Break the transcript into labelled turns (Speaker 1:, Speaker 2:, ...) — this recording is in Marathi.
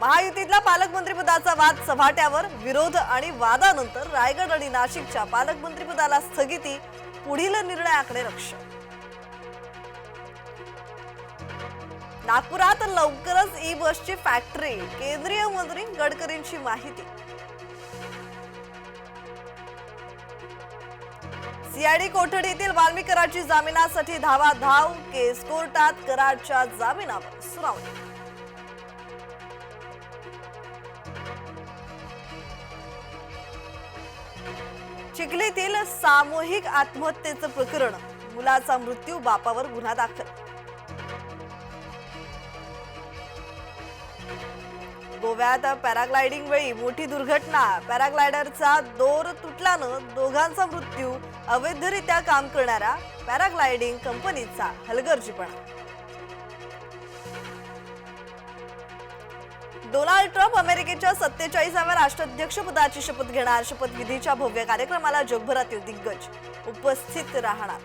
Speaker 1: महायुतीतला पालकमंत्रीपदाचा वाद सभाट्यावर विरोध आणि वादानंतर रायगड आणि नाशिकच्या पालकमंत्रीपदाला स्थगिती पुढील निर्णयाकडे लक्ष. नागपुरात लवकरच ई बसची फॅक्टरी केंद्रीय मंत्री गडकरींची माहिती. सीआयडी कोठडीतील वाल्मीकरांची जामिनासाठी धावा धाव केस कोर्टात कराडच्या जामिनावर सुनावणी. चिखलीतील सामूहिक आत्महत्येचं प्रकरण मुलाचा मृत्यू बापावर गुन्हा दाखल. गोव्यात पॅराग्लायडिंग वेळी मोठी दुर्घटना. पॅराग्लायडरचा दोर तुटल्यानं दोघांचा मृत्यू. अवैधरित्या काम करणाऱ्या पॅराग्लायडिंग कंपनीचा हलगर्जीपणा. डोनाल्ड ट्रम्प अमेरिकेच्या सत्तेचाळीसाव्या राष्ट्राध्यक्षपदाची शपथ घेणार. शपथविधीच्या भव्य कार्यक्रमाला जगभरातील दिग्गज उपस्थित राहणार.